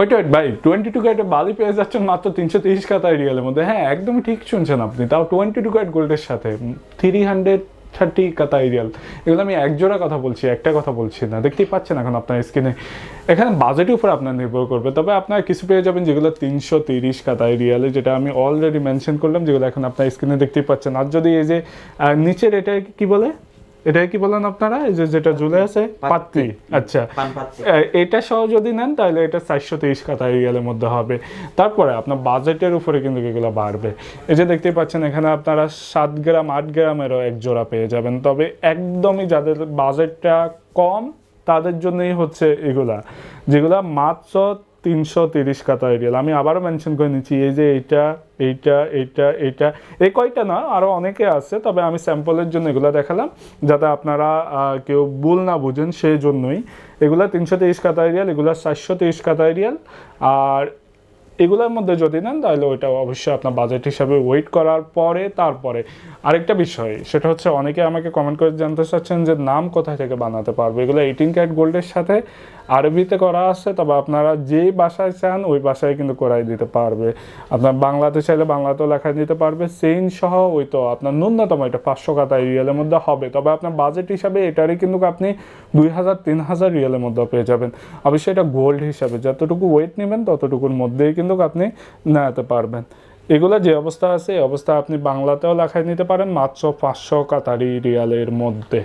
ওইটা ভাই twenty two ক্যারেটে বালি পেয়ে যাচ্ছেন মাত্র তিনশো তিরিশ কাতায় রিয়ালের মধ্যে। হ্যাঁ একদমই ঠিক শুনছেন আপনি। তাও টোয়েন্টি টু ক্যারেট গোল্ডের সাথে থ্রি হান্ড্রেড থার্টি কাতাই রিয়াল এগুলো আমি এক জোড়া কথা বলছি, একটা কথা বলছি না। দেখতেই পাচ্ছেন এখন আপনার স্ক্রিনে এখানে বাজেটের উপর আপনার নির্ভর করবে। তবে আপনার কিছু পেয়ে যাবেন যেগুলো তিনশো তিরিশ কাতাই রিয়ালে যেটা আমি অলরেডি মেনশন করলাম, যেগুলো এখন আপনার স্ক্রিনে দেখতেই পাচ্ছেন। আর যদি এই যে নিচের এটা কি বলে? এটা কি বলেন আপনারা? এই যে যেটা ঝুলে আছে? পাত্রি আচ্ছা। এটা সহ যদি নেন তাহলে এটা চারশো তেইশ কাতা রিয়ালের মধ্যে হবে। তারপরে আপনার বাজেটের উপরে কিন্তু এগুলো বাড়বে। এই যে দেখতেই পাচ্ছেন এখানে আপনারা সাত গ্রাম আট গ্রামেরও এক জোড়া পেয়ে যাবেন। তবে একদমই যাদের বাজেটটা কম তাদের জন্যই হচ্ছে এগুলা। যেগুলা মাত্র তিনশো তিরিশ কাতা রিয়াল আমি আবারও মেনশন করে নিচ্ছি, এই যে এইটা এইটা এইটা এইটা। এই কয়টা না আরও অনেকে আছে, তবে আমি স্যাম্পলের জন্য এগুলো দেখালাম, যাতে আপনারা কেউ ভুল না বুঝেন সেই জন্যই এগুলা তিনশো তেইশ কাতা রিয়াল এগুলা চারশো তেইশ কাতা রিয়াল আর এগুলোর মধ্যে যদি নেন, তাহলে ওইটা অবশ্যই আপনার বাজেট হিসাবে ওয়েট করার পরে, তারপরে। আরেকটা বিষয়, সেটা হচ্ছে অনেকে আমাকে কমেন্ট করে জানতে চাচ্ছেন যে নাম কোথায় থেকে বানাতে পারবে? এগুলো এইটিন ক্যারেট গোল্ডের সাথে আরবিতে করা আছে, তবে আপনারা যে বাসায় চান, ওই বাসায় কিন্তু করাই দিতে পারবে। আপনার বাংলাতে চাইলে বাংলাতেও লেখা দিতে পারবে। চেইন সহ ওই তো আপনার ন্যূনতম এটা পাঁচশো কাতা রিয়েলের মধ্যে হবে। তবে আপনার বাজেট হিসাবে এটারই কিন্তু আপনি দুই হাজার, তিন হাজার রিয়েলের মধ্যে পেয়ে যাবেন। অবশ্যই এটা গোল্ড হিসাবে, যতটুকু ওয়েট নেবেন, ততটুকুর মধ্যেই কিন্তু আপনি নেওয়াতে পারবেন। এগুলো যে অবস্থা আছে, এই অবস্থা আপনি বাংলাতেও লেখায় নিতে পারেন, মাত্র পাঁচশো কাতারি রিয়ালের মধ্যে।